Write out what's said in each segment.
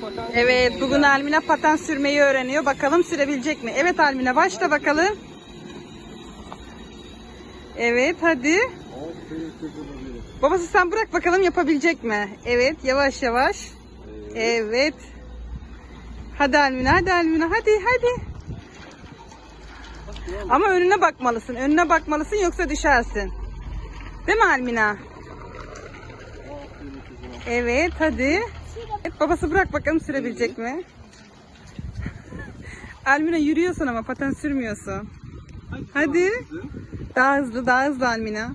paten Evet bugün Almina paten sürmeyi öğreniyor. Bakalım sürebilecek mi? Evet Almina başla bakalım. Evet hadi. Babası sen bırak bakalım yapabilecek mi? Evet yavaş yavaş. Evet. Hadi Almina hadi Almina hadi hadi. Ama önüne bakmalısın. Önüne bakmalısın yoksa düşersin. Değil mi Almina? Evet hadi. Evet, babası bırak bakalım sürebilecek mi? Almina yürüyorsun ama paten sürmüyorsun. Hadi. Daha hızlı daha hızlı Almina.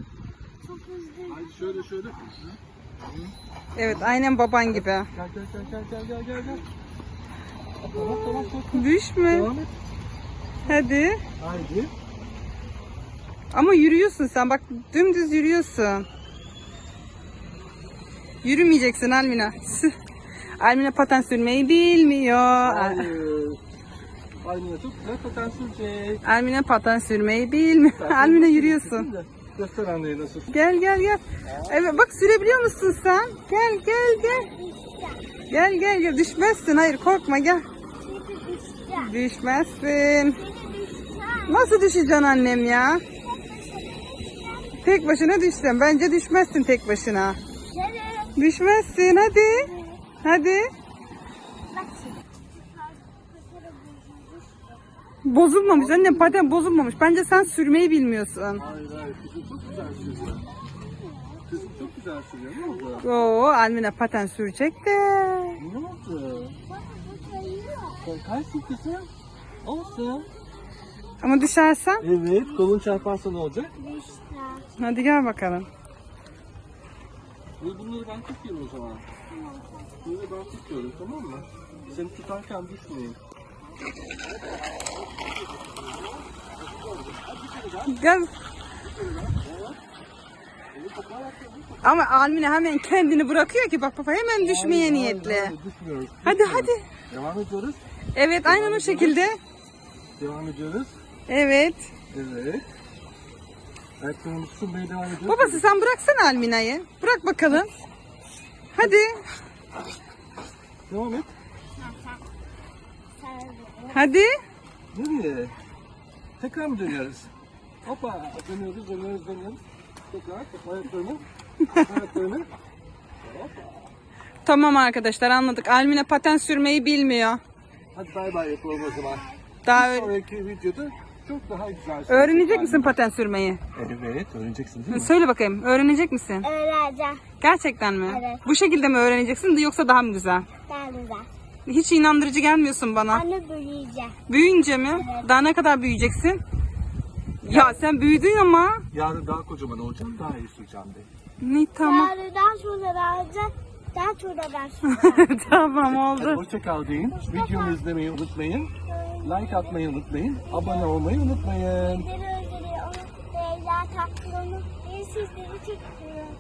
Hadi şöyle şöyle. Evet aynen baban gibi. Gel gel gel gel gel gel gel gel. Tamam tamam. Düşme. Hadi. Haydi. Ama yürüyorsun sen bak dümdüz yürüyorsun. Yürümeyeceksin Almina. Almina paten sürmeyi bilmiyor. Hayır. Aynı çok güzel paten sürecek. Almina paten sürmeyi bilmiyor. Almina yürüyorsun. Göster anneye nasıl. Gel gel gel. Evet bak sürebiliyor musun sen? Gel gel gel. Gel gel gel düşmezsin. Hayır korkma gel. Düşmezsin. Nasıl düşeceksin annem ya? Tek başına düşsen. Bence düşmezsin tek başına. Düşmezsin hadi. Hadi. Bozulmamış annem paten bozulmamış. Bence sen sürmeyi bilmiyorsun. Hayır hayır kızım çok güzel sürüyor. Kızım çok güzel sürüyor. Ne oldu? Oo Almina paten sürecek de. Ne oldu? Korkarsın kızım. Olsun. Ama düşersen? Evet kolun çarparsa ne olacak? Hadi gel bakalım. Ve bunları ben tutuyorum o zaman. Bunları ben tutuyorum tamam mı? Seni tutarken düşmeyin. Gel. Ama Almina hemen kendini bırakıyor ki bak baba hemen düşmeye Hayır, niyetli. hayır, düşmüyoruz. Hadi Düşmüyoruz. hadi. Devam ediyoruz. Evet aynen o şekilde. Devam ediyoruz. Evet. Evet. Devam. Babası sen bıraksana Almina'yı. Bırak bakalım. Hadi. Devam et. Hadi. Nereye? Tekrar mı dönüyoruz? Hoppa dönüyoruz dönüyoruz dönüyoruz. Tekrar ayaklarını. Ayaklarını. Tamam arkadaşlar anladık. Almina paten sürmeyi bilmiyor. Hadi bay bay yapalım o zaman. Daha Bir sonraki videoda çok daha güzel. Öğrenecek misin paten sürmeyi? Evet öğreneceksin değil mi? Söyle bakayım. Öğrenecek misin? Öğreneceğim. Gerçekten mi? Evet. Bu şekilde mi öğreneceksin yoksa daha mı güzel? Daha güzel. Hiç inandırıcı gelmiyorsun bana. Anne büyüyeceğim. Büyüyünce mi? Daha ne kadar büyüyeceksin? Ya sen büyüdün ama. Yarın daha kocaman olacağım daha iyi süreceğim de. Ne tamam. Yarından sonra öğreneceğim. Daha sonra ben sonra. tamam oldu. hoşça kal deyin. Videomu izlemeyi unutmayın. Like atmayı unutmayın. Abone olmayı unutmayın. Sizleri unutmayın. Like atmayı unutmayın. Sizleri çekiyorum.